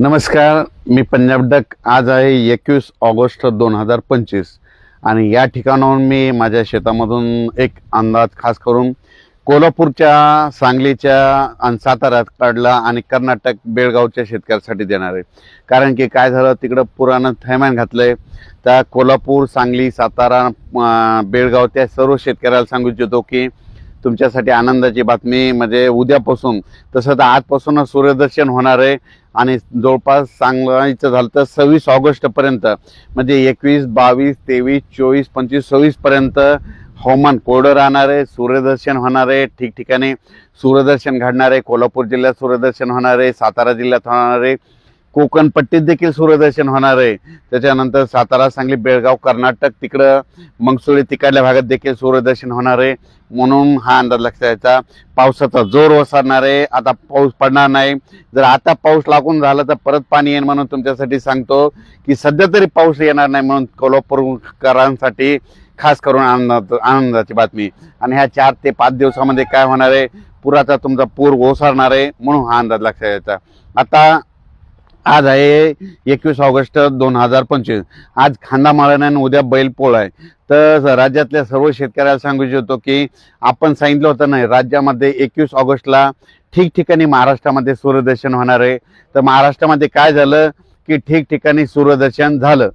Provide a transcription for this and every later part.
नमस्कार मी पंजाब डक. आज आहे एकवीस ऑगस्ट दोन हजार पंचवीस. आणि या ठिकाणाहून मी माझ्या शेतामधून एक अंदाज खास करून कोल्हापूरच्या सांगलीच्या आणि साताऱ्यात काढला आणि कर्नाटक बेळगावच्या शेतकऱ्यासाठी देणार आहे. कारण की काय झालं तिकडं पुरानं थैमान घातलं आहे त्या कोल्हापूर सांगली सातारा बेळगाव त्या सर्व शेतकऱ्याला सांगू इच्छितो की तुमच्यासाठी आनंदाची बातमी. म्हणजे उद्यापासून तसं तर आजपासूनच सूर्यदर्शन होणार आहे. आणि जवळपास सांगायचं झालं तर सव्वीस ऑगस्टपर्यंत म्हणजे एकवीस बावीस तेवीस चोवीस पंचवीस सव्वीसपर्यंत हवामान कोरडं राहणार आहे. सूर्यदर्शन होणार आहे ठिकठिकाणी. सूर्यदर्शन घडणार आहे. कोल्हापूर जिल्ह्यात सूर्यदर्शन होणार आहे. सातारा जिल्ह्यात होणार आहे. कोकण पट्टीत देखील सूर्यदर्शन होणार आहे. त्याच्यानंतर सातारा सांगली बेळगाव कर्नाटक तिकडं मंगसुळी तिकडल्या भागात देखील सूर्यदर्शन होणार आहे. म्हणून हा अंदाज लक्षात यायचा. पावसाचा जोर ओसरणार आहे. आता पाऊस पडणार नाही. जर आता पाऊस लागून झाला तर परत पाणी येईल म्हणून तुमच्यासाठी सांगतो की सध्या तरी पाऊस येणार नाही म्हणून कोल्हापूरकरांसाठी खास करून आनंद आनंदाची बातमी. आणि ह्या चार ते पाच दिवसामध्ये काय होणार आहे? पुराचा तुमचा पूर ओसरणार आहे. म्हणून हा अंदाज लक्षात यायचा. आता आज आहे एकवीस ऑगस्ट दोन हजार पंचवीस. आज खांदा माळण आणि उद्या बैलपोळ आहे. तर राज्यातल्या सर्व शेतकऱ्याला सांगू इच्छितो की आपण सांगितलं होतं नाही राज्यामध्ये एकवीस ऑगस्टला ठिकठिकाणी महाराष्ट्रामध्ये सूर्यदर्शन होणार आहे. तर महाराष्ट्रामध्ये काय झालं की ठिकठिकाणी सूर्यदर्शन झालं.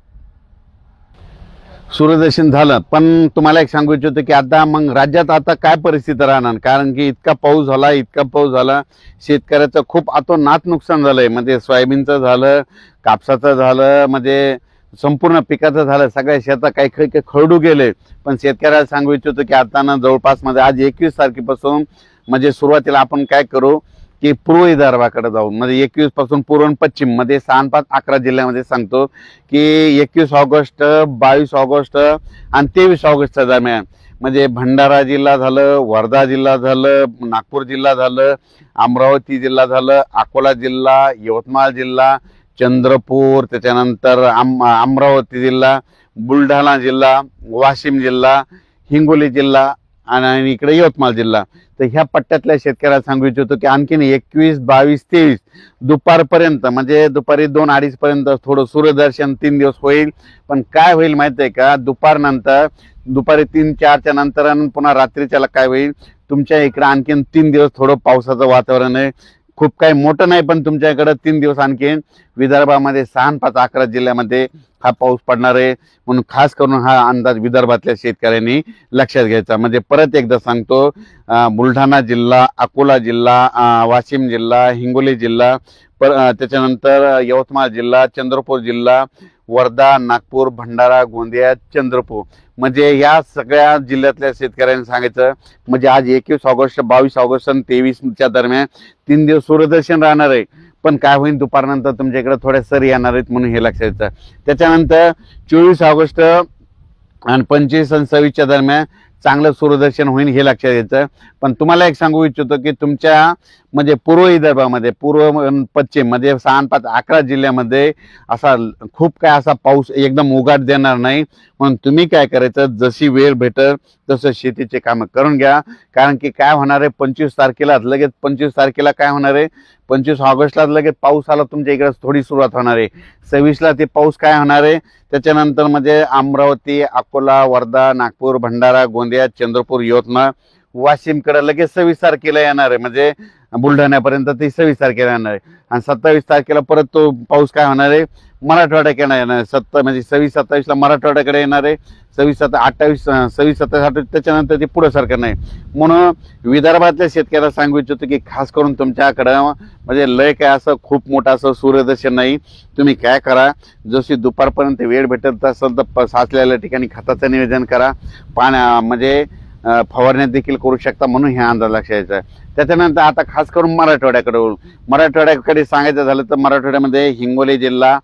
सूर्यदर्शन झालं. पण तुम्हाला एक सांगू इच्छितो की आता मग राज्यात आता काय परिस्थिती राहणार? कारण की इतका पाऊस झाला इतका पाऊस झाला. शेतकऱ्याचं खूप अतोनात नुकसान झालंय. म्हणजे सोयाबीनचं झालं कापसाचं झालं म्हणजे संपूर्ण पिकाचं झालं. सगळ्या शेतात काही काही काही खरडू गेले. पण शेतकऱ्याला सांगू इच्छितो की आता ना जवळपासमध्ये म्हणजे आज एकवीस तारखेपासून म्हणजे सुरुवातीला आपण काय करू? की पूर्व विदर्भाकडे जाऊन म्हणजे एकवीसपासून पूर्व पश्चिममध्ये सहा पाच अकरा जिल्ह्यामध्ये सांगतो की एकवीस ऑगस्ट बावीस ऑगस्ट आणि तेवीस ऑगस्टच्या दरम्यान म्हणजे भंडारा जिल्हा झालं वर्धा जिल्हा झालं नागपूर जिल्हा झालं अमरावती जिल्हा झालं अकोला जिल्हा यवतमाळ जिल्हा चंद्रपूर त्याच्यानंतर आम अमरावती जिल्हा बुलढाणा जिल्हा वाशिम जिल्हा हिंगोली जिल्हा आणि इकडे यवतमाळ जिल्हा. तर ह्या पट्ट्यातल्या शेतकऱ्याला सांगू इच्छितो की आणखीन एकवीस बावीस तेवीस दुपारपर्यंत म्हणजे दुपारी दोन अडीचपर्यंत थोडं सूर्यदर्शन तीन दिवस होईल. पण काय होईल माहिती आहे का? दुपारनंतर दुपारी तीन चारच्या नंतर आणि पुन्हा रात्रीच्याला काय होईल? तुमच्या इकडे आणखीन तीन दिवस थोडं पावसाचं वातावरण आहे. खूप काही मोठं नाही पण तुमच्या इकडं तीन दिवस आणखीन विदर्भामध्ये सहा पाच अकरा जिल्ह्यामध्ये हा पाऊस पडणार आहे. म्हणून खास करून हा अंदाज विदर्भातल्या शेतकऱ्यांनी लक्षात घ्यायचा. म्हणजे परत एकदा सांगतो बुलढाणा जिल्हा अकोला जिल्हा वाशिम जिल्हा हिंगोली जिल्हा पर त्याच्यानंतर यवतमाळ जिल्हा चंद्रपूर जिल्हा वर्धा नागपूर भंडारा गोंदिया चंद्रपूर. म्हणजे या सगळ्या जिल्ह्यातल्या शेतकऱ्यांनी सांगायचं म्हणजे आज एकवीस ऑगस्ट बावीस ऑगस्ट आणि तेवीसच्या दरम्यान तीन दिवस सूर्यदर्शन राहणार आहे. पण काय होईल दुपारनंतर तुमच्या इकडे थोड्या सर येणार आहेत म्हणून हे लक्षात येतं. त्याच्यानंतर चोवीस ऑगस्ट आणि पंचवीस आणि सव्वीसच्या दरम्यान चांगलं सूर्यदर्शन होईल हे लक्षात येतं. पण तुम्हाला एक सांगू इच्छितो की तुमच्या म्हणजे पूर्व विदर्भामध्ये पूर्व पश्चिम म्हणजे सहा पाच अकरा जिल्ह्यामध्ये असा खूप काय असा पाऊस एकदम उघाट देणार नाही. म्हणून तुम्ही काय करायचं जशी वेळ भेटल तसं शेतीचे कामं करून घ्या. कारण की काय होणार आहे पंचवीस तारखेला लगेच पंचवीस तारखेला काय होणार आहे पंचवीस ऑगस्टला लगेच पाऊस आला तुमच्या इकडे थोडी सुरुवात होणार आहे. सव्वीसला ते पाऊस काय होणार आहे त्याच्यानंतर म्हणजे अमरावती अकोला वर्धा नागपूर भंडारा गोंदिया चंद्रपूर यवतमाळ वाशिमकडे लगेच सव्वीस तारखेला येणार आहे. म्हणजे बुलढाण्यापर्यंत ते सव्वीस तारखेला येणार आहे. आणि सत्तावीस तारखेला परत तो पाऊस काय होणार आहे? मराठवाड्याकडे येणार. आहे सत्ता म्हणजे सव्वीस सत्तावीसला मराठवाड्याकडे येणार आहे. सव्वीस सत्ता अठ्ठावीस सव्वीस सत्तावीस अठ्ठावीस त्याच्यानंतर ते पुढं सारखं नाही. म्हणून विदर्भातल्या शेतकऱ्याला सांगू इच्छितो की खास करून तुमच्याकडं म्हणजे लय काय असं खूप मोठं असं सूर्यदर्शन नाही. तुम्ही काय करा? जशी दुपारपर्यंत वेळ भेटत असेल तर प- साचलेल्या ठिकाणी खताचं नियोजन करा. पाण्या म्हणजे फवारण्या देखील करू शकता म्हणून हे अंदाज लक्षात यायचा. त्याच्यानंतर आता खास करून मराठवाड्याकडे मराठवाड्याकडे सांगायचं झालं तर मराठवाड्यामध्ये हिंगोली जिल्हा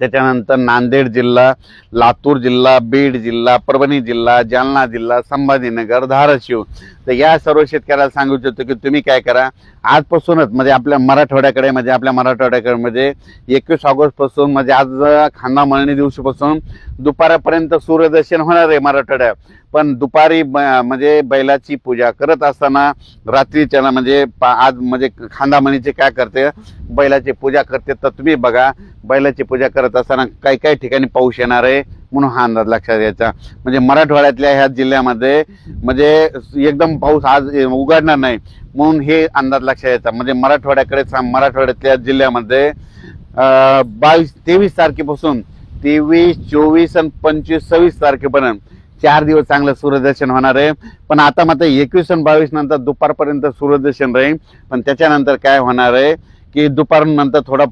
त्याच्यानंतर नांदेड जिल्हा लातूर जिल्हा बीड जिल्हा परभणी जिल्हा जालना जिल्हा संभाजीनगर धाराशिव. तर या सर्व शेतकऱ्याला सांगू इच्छितो की तुम्ही काय करा. आजपासूनच म्हणजे आपल्या मराठवाड्याकडे म्हणजे आपल्या मराठवाड्याकडे म्हणजे एकवीस ऑगस्टपासून म्हणजे आज खांदा मळणी दिवशीपासून दुपारापर्यंत सूर्यदर्शन होणार आहे मराठवाड्यात. पण दुपारी ब- म्हणजे बैलाची पूजा करत असताना रात्रीच्या म्हणजे पा- आज म्हणजे खांदामणीचे काय करते? बैलाची पूजा करते. तर तुम्ही बघा बैलाची पूजा करत असताना काही काही ठिकाणी पाऊस येणार आहे म्हणून हा अंदाज लक्षात घ्यायचा म्हणजे मराठवाड्यातल्या ह्या जिल्ह्यामध्ये म्हणजे एकदम पाऊस आज उघडणार नाही म्हणून हे अंदाज लक्षात घ्यायचा म्हणजे मराठवाड्याकडे मराठवाड्यातल्या जिल्ह्यामध्ये बावीस तेवीस तारखेपासून तेवीस चोवीस आणि पंचवीस सव्वीस तारखेपर्यंत चार दिवस चांगलं सूर्यदर्शन होणार आहे. पण आता मात्र एकवीस आणि बावीस नंतर दुपारपर्यंत सूर्यदर्शन राहील. पण त्याच्यानंतर काय होणार आहे की दुपारनंतर थोडा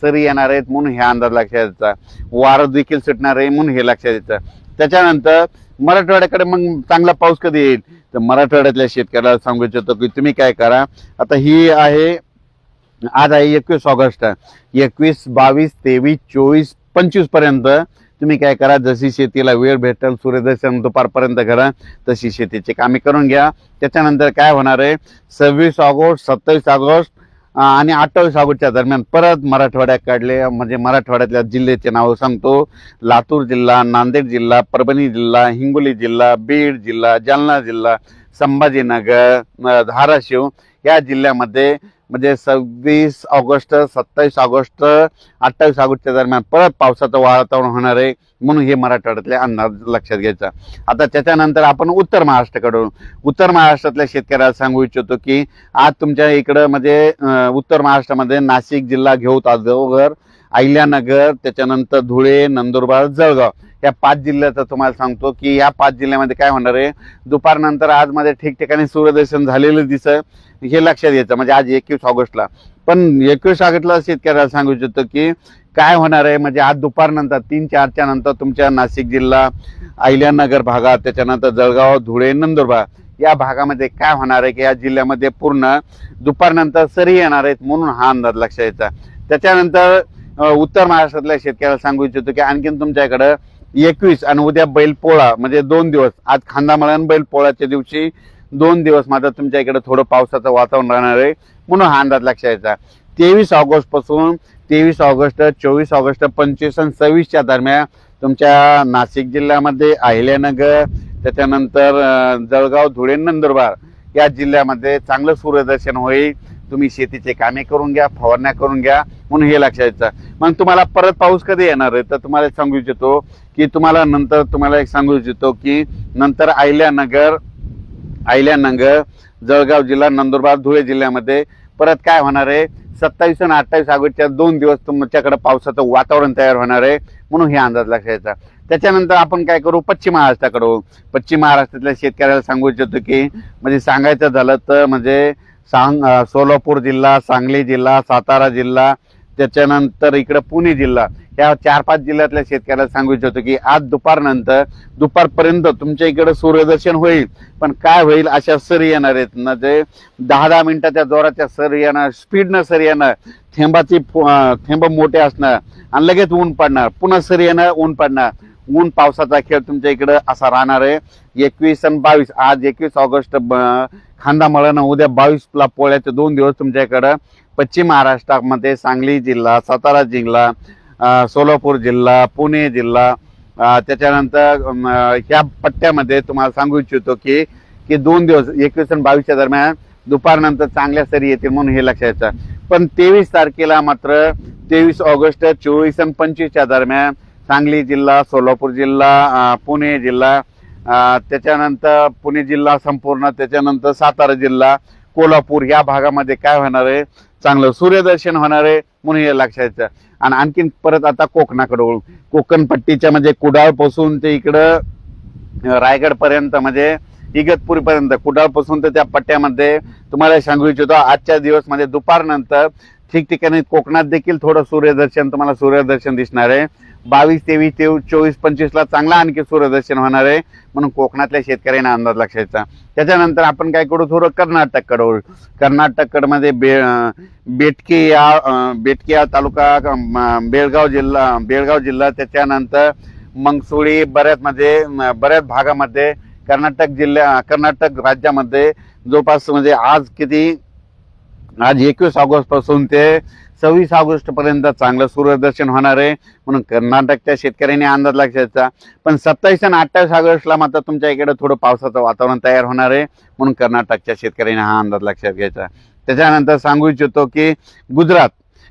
सरी येणार आहेत म्हणून हे अंदाज लक्षात द्यायचा वारं देखील सुटणार आहे म्हणून हे लक्षात द्यायचं त्याच्यानंतर मराठवाड्याकडे मग चांगला पाऊस कधी येईल? तर मराठवाड्यातल्या शेतकऱ्याला सांगू इच्छितो की तुम्ही काय करा. आता ही आहे आज आहे एकवीस ऑगस्ट. एकवीस बावीस तेवीस चोवीस पंचवीसपर्यंत तुम्ही काय करा जशी शेतीला वेळ भेटेल सूर्यदर्शन दुपारपर्यंत करा तशी शेतीची कामे करून घ्या. त्याच्यानंतर काय होणार आहे सव्वीस ऑगस्ट सत्तावीस ऑगस्ट आणि अठ्ठावीस ऑगस्टच्या दरम्यान परत मराठवाड्यात काढले. म्हणजे मराठवाड्यातल्या जिल्ह्याचे नावं सांगतो. लातूर जिल्हा नांदेड जिल्हा परभणी जिल्हा हिंगोली जिल्हा बीड जिल्हा जालना जिल्हा संभाजीनगर धाराशिव या जिल्ह्यामध्ये म्हणजे सव्वीस ऑगस्ट सत्तावीस ऑगस्ट अठ्ठावीस ऑगस्टच्या दरम्यान परत पावसाचं वातावरण होणार आहे म्हणून हे मराठवाड्यातले अंदाज लक्षात घ्यायचा. आता त्याच्यानंतर आपण उत्तर महाराष्ट्राकडून उत्तर महाराष्ट्रातल्या शेतकऱ्याला सांगू इच्छितो की आज तुमच्या इकडं म्हणजे उत्तर महाराष्ट्रामध्ये नाशिक जिल्हा घेऊ ताजोगर अहिल्यानगर त्याच्यानंतर धुळे नंदुरबार जळगाव. या पाच जिल्ह्याचं तुम्हाला सांगतो की या पाच जिल्ह्यामध्ये काय होणार आहे? दुपारनंतर आजमध्ये ठिकठिकाणी सूर्यदर्शन झालेलं दिसत हे लक्षात घ्यायचं म्हणजे आज एकवीस ऑगस्टला. पण एकवीस ऑगस्टला शेतकऱ्याला सांगू इच्छितो की काय होणार आहे? म्हणजे आज दुपारनंतर तीन चारच्या नंतर तुमच्या नाशिक जिल्हा अहिल्यानगर भागात त्याच्यानंतर जळगाव धुळे नंदुरबार या भागामध्ये काय होणार आहे? की या जिल्ह्यामध्ये पूर्ण दुपारनंतर सरी येणार आहेत म्हणून हा अंदाज लक्षात यायचा. त्याच्यानंतर उत्तर महाराष्ट्रातल्या शेतकऱ्याला सांगू इच्छितो की आणखीन तुमच्याकडं एकवीस आणि उद्या बैलपोळा म्हणजे दोन दिवस. आज खांदामळण आणि पोळाच्या दिवशी दोन दिवस मात्र तुमच्या इकडे थोडं पावसाचं वातावरण राहणार आहे म्हणून हा अंदाज लक्षात यायचा तेवीस ऑगस्टपासून तेवीस ऑगस्ट चोवीस ऑगस्ट पंचवीस आणि सव्वीसच्या दरम्यान तुमच्या नाशिक जिल्ह्यामध्ये अहिल्यानगर त्याच्यानंतर जळगाव धुळे नंदुरबार या जिल्ह्यामध्ये चांगलं सूर्यदर्शन होईल. तुम्ही शेतीचे कामे करून घ्या फवारण्या करून घ्या म्हणून हे लक्षात यायचं मग तुम्हाला परत पाऊस कधी येणार आहे? तर तुम्हाला सांगू इच्छितो की तुम्हाला नंतर तुम्हाला एक सांगू इच्छितो की नंतर आयल्यानगर आयल्यानगर जळगाव जिल्हा नंदुरबार धुळे जिल्ह्यामध्ये परत काय होणार आहे? सत्तावीस आणि अठ्ठावीस ऑगस्टच्या दोन दिवस तुमच्याकडे पावसाचं वातावरण तयार होणार आहे म्हणून हे अंदाज लक्षात त्याच्यानंतर आपण काय करू? पश्चिम महाराष्ट्राकडे पश्चिम महाराष्ट्रातल्या शेतकऱ्याला सांगू इच्छितो की म्हणजे सांगायचं झालं तर म्हणजे सांग सोलापूर जिल्हा सांगली जिल्हा सातारा जिल्हा त्याच्यानंतर इकडं पुणे जिल्हा. या चार पाच जिल्ह्यातल्या शेतकऱ्याला सांगू इच्छितो की आज दुपारनंतर दुपारपर्यंत तुमच्या इकडं सूर्यदर्शन होईल. पण काय होईल अशा सर येणार आहेत जे दहा दहा मिनिटाच्या जोराच्या सर येणार स्पीडनं सर येणार. थेंबाची थेंब मोठे असणार. आणि लगेच ऊन पडणार. पुन्हा सर येणार ऊन पडणार. ऊन पावसाचा खेळ तुमच्या इकडं असा राहणार आहे. एकवीस आणि बावीस आज एकवीस ऑगस्ट ब- खांदा मळण उद्या बावीसला पोळ्याचे दोन दिवस तुमच्या इकडं पश्चिम महाराष्ट्रामध्ये सांगली जिल्हा सातारा जिल्हा सोलापूर जिल्हा पुणे जिल्हा त्याच्यानंतर ह्या पट्ट्यामध्ये तुम्हाला सांगू इच्छितो की की दोन दिवस एकवीस आणि बावीसच्या दरम्यान दुपारनंतर चांगल्या सरी येतील म्हणून हे लक्षात पण तेवीस तारखेला मात्र तेवीस ऑगस्ट चोवीस आणि पंचवीसच्या दरम्यान सांगली जिल्हा सोलापूर जिल्हा पुणे जिल्हा त्याच्यानंतर पुणे जिल्हा संपूर्ण त्याच्यानंतर सातारा जिल्हा कोल्हापूर या भागामध्ये काय होणार आहे? चांगलं सूर्यदर्शन होणार आहे म्हणून हे लक्षात आणि आणखीन परत आता कोकणाकडे वळू. कोकणपट्टीच्या म्हणजे कुडाळपासून ते इकडं रायगडपर्यंत म्हणजे इगतपुरीपर्यंत कुडाळपासून तर त्या पट्ट्यामध्ये तुम्हाला सांगू इच्छितो आजच्या दिवस म्हणजे दुपारनंतर ठिकठिकाणी कोकणात देखील थोडं सूर्यदर्शन तुम्हाला सूर्यदर्शन दिसणार आहे. बावीस तेवीस ते चोवीस पंचवीसला चांगला आणखी सूर्यदर्शन होणार आहे. म्हणून कोकणातल्या शेतकऱ्यांना अंदाज लक्षायचा त्याच्यानंतर आपण काय करू? थोडं कर्नाटककडे वळू. कर्नाटककडमध्ये बे अं, बेटकी या बेटकी या तालुका बेळगाव जिल्हा बेळगाव जिल्हा त्याच्यानंतर मंगसुळी बऱ्याचमध्ये बऱ्याच भागामध्ये कर्नाटक जिल्ह्या कर्नाटक राज्यामध्ये जवळपास म्हणजे आज किती? आज एकवीस ऑगस्टपासून ते सव्वीस ऑगस्टपर्यंत चांगलं सूर्यदर्शन होणार आहे. म्हणून कर्नाटकच्या शेतकऱ्यांनी अंदाज लक्षाचा पण सत्तावीस आणि अठ्ठावीस ऑगस्टला मात्र तुमच्या इकडे थोडं पावसाचं वातावरण तयार होणार आहे. म्हणून कर्नाटकच्या शेतकऱ्यांनी हा अंदाज लक्षात घ्यायचा. त्याच्यानंतर सांगू इच्छितो की गुजरात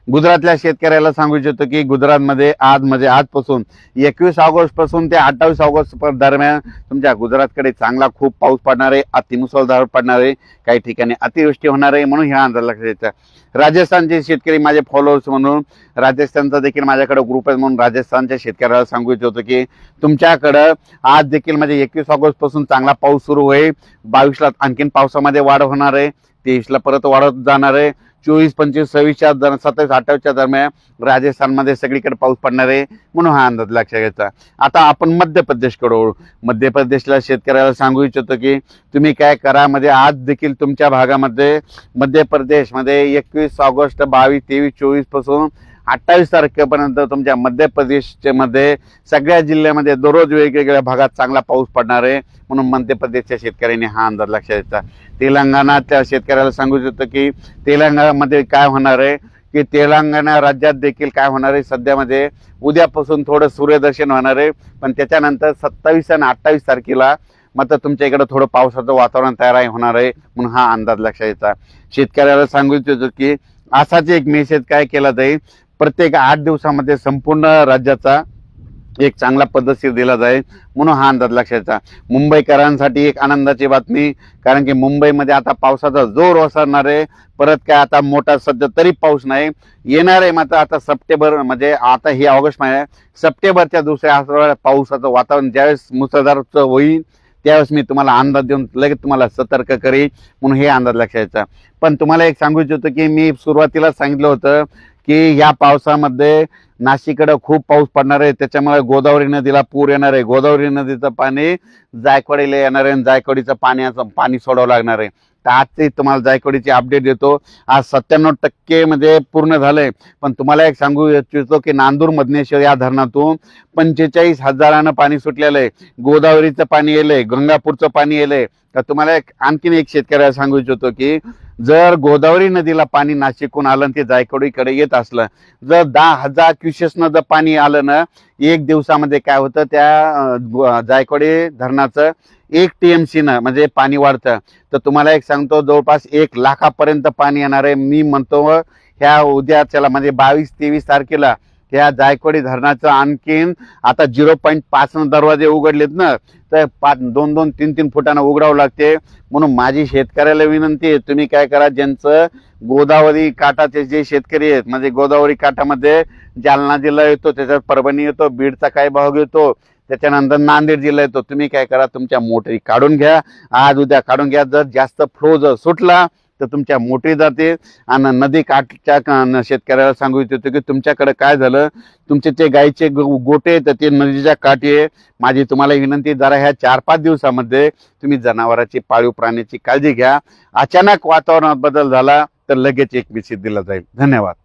गुजरातल्या शेतकऱ्याला सांगू इच्छितो की गुजरातमध्ये आज म्हणजे आजपासून एकवीस ऑगस्टपासून ते अठ्ठावीस ऑगस्ट दरम्यान तुमच्या गुजरातकडे चांगला खूप पाऊस पडणार आहे अतिमुसळधार पडणार आहे काही ठिकाणी अतिवृष्टी होणार आहे म्हणून ह्या अंदाज लक्षात घ्यायचा राजस्थानचे शेतकरी माझे फॉलोअर्स म्हणून राजस्थानचा देखील माझ्याकडे ग्रुप आहे म्हणून राजस्थानच्या शेतकऱ्याला सांगू इच्छितो की तुमच्याकडं आज देखील म्हणजे एकवीस ऑगस्टपासून चांगला पाऊस सुरू होईल बावीसला आणखीन पावसामध्ये वाढ होणार आहे तेवीसला परत वाढत जाणार आहे चोवीस पंचवीस सव्वीसच्या दर सत्तावीस अठ्ठावीसच्या दरम्यान राजस्थानमध्ये सगळीकडे पाऊस पडणार आहे म्हणून हा अंदाज लक्षात घ्यायचा. आता आपण मध्य प्रदेशकडे मध्य प्रदेशला शेतकऱ्याला सांगू इच्छितो की तुम्ही काय करा म्हणजे आज देखील तुमच्या भागामध्ये मध्य प्रदेशमध्ये एकवीस ऑगस्ट बावीस तेवीस चोवीसपासून अठ्ठावीस तारखेपर्यंत तुमच्या मध्य प्रदेशच्या मध्ये सगळ्या जिल्ह्यामध्ये दररोज वेगवेगळ्या भागात चांगला पाऊस पडणार आहे. म्हणून मध्य प्रदेशच्या शेतकऱ्यांनी हा अंदाज लक्षात घ्यायचा तेलंगणाच्या शेतकऱ्याला सांगू इच्छितो की तेलंगणामध्ये काय होणार आहे? की तेलंगणा राज्यात देखील काय होणार आहे? सध्यामध्ये उद्यापासून थोडं सूर्यदर्शन होणार आहे. पण त्याच्यानंतर सत्तावीस आणि अठ्ठावीस तारखेला मात्र तुमच्या इकडं थोडं पावसाचं वातावरण तयार आहे होणार आहे. म्हणून हा अंदाज लक्षात घ्यायचा शेतकऱ्याला सांगू इच्छितो की असाच एक मेसेज काय केला जाईल? प्रत्येक आठ दिवसामध्ये संपूर्ण राज्याचा एक चांगला पद्धतशीर दिला जाईल म्हणून हा अंदाज लक्षाचा मुंबईकरांसाठी एक आनंदाची बातमी कारण की मुंबईमध्ये आता पावसाचा जोर ओसरणार आहे. परत काय आता मोठा सध्या तरी पाऊस नाही. येणार आहे मात्र आता सप्टेंबर म्हणजे आता ही ऑगस्ट महिना आहे. सप्टेंबरच्या दुसऱ्या आठवड्यात पावसाचं वातावरण ज्यावेळेस मुसळधारचं होईल त्यावेळेस मी तुम्हाला अंदाज देऊन लगेच तुम्हाला सतर्क करेन. म्हणून हे अंदाज लक्षायचा पण तुम्हाला एक सांगू इच्छितो की मी सुरुवातीला सांगितलं होतं की या पावसामध्ये नाशिककडे खूप पाऊस पडणार आहे. त्याच्यामुळे गोदावरी नदीला पूर येणार आहे. गोदावरी नदीचं पाणी जायकवाडीला येणार आहे आणि जायकवाडीचं पाण्याचं पाणी सोडावं लागणार आहे. तर आजची तुम्हाला जायकवाडीची अपडेट देतो. आज सत्त्याण्णव टक्के मध्ये पूर्ण झालंय. पण तुम्हाला एक सांगू इच्छितो की नांदूर मधनेश्वर या धरणातून पंचेचाळीस हजारानं पाणी सुटलेलं आहे. गोदावरीचं पाणी येलंय गंगापूरचं पाणी येलंय तर तुम्हाला एक आणखीन एक शेतकऱ्याला सांगू इच्छितो की जर गोदावरी नदीला पाणी नाशिकहून आलं आणि ते जायकवाडीकडे येत असलं जर दहा हजार क्युसेसनं जर पाणी आलं ना एक दिवसामध्ये काय होतं त्या जायकवाडी धरणाचं एक टी एम सीनं म्हणजे पाणी वाढतं. तर तुम्हाला एक सांगतो जवळपास एक लाखापर्यंत पाणी येणार आहे. मी म्हणतो ह्या उद्याच्याला म्हणजे बावीस तेवीस तारखेला त्या जायकवाडी धरणाचं आणखीन आता झिरो पॉईंट पाच दरवाजे उघडलेत ना तर पाच दोन दोन तीन तीन फुटानं उघडावं लागते. म्हणून माझी शेतकऱ्याला विनंती आहे तुम्ही काय करा ज्यांचं गोदावरी काठाचे जे शेतकरी आहेत म्हणजे गोदावरी काठामध्ये जालना जिल्हा येतो त्याच्यात परभणी येतो बीडचा काही भाग येतो त्याच्यानंतर नांदेड जिल्हा येतो तुम्ही काय करा तुमच्या मोटरी काढून घ्या. आज उद्या काढून घ्या जर जास्त फ्लो जर सुटला तर तुमच्या मोटरी जाते. आणि नदी काठच्या शेतकऱ्याला सांगू इच्छितो की तुमच्याकडे काय झालं? तुमचे ते गाईचे गो- गोटे तर ते नदीच्या काठी आहे. माझी तुम्हाला विनंती जरा ह्या चार पाच दिवसामध्ये तुम्ही जनावरांची पाळीव प्राण्याची काळजी घ्या. अचानक वातावरणात बदल झाला तर लगेच एक विषय दिला जाईल. धन्यवाद.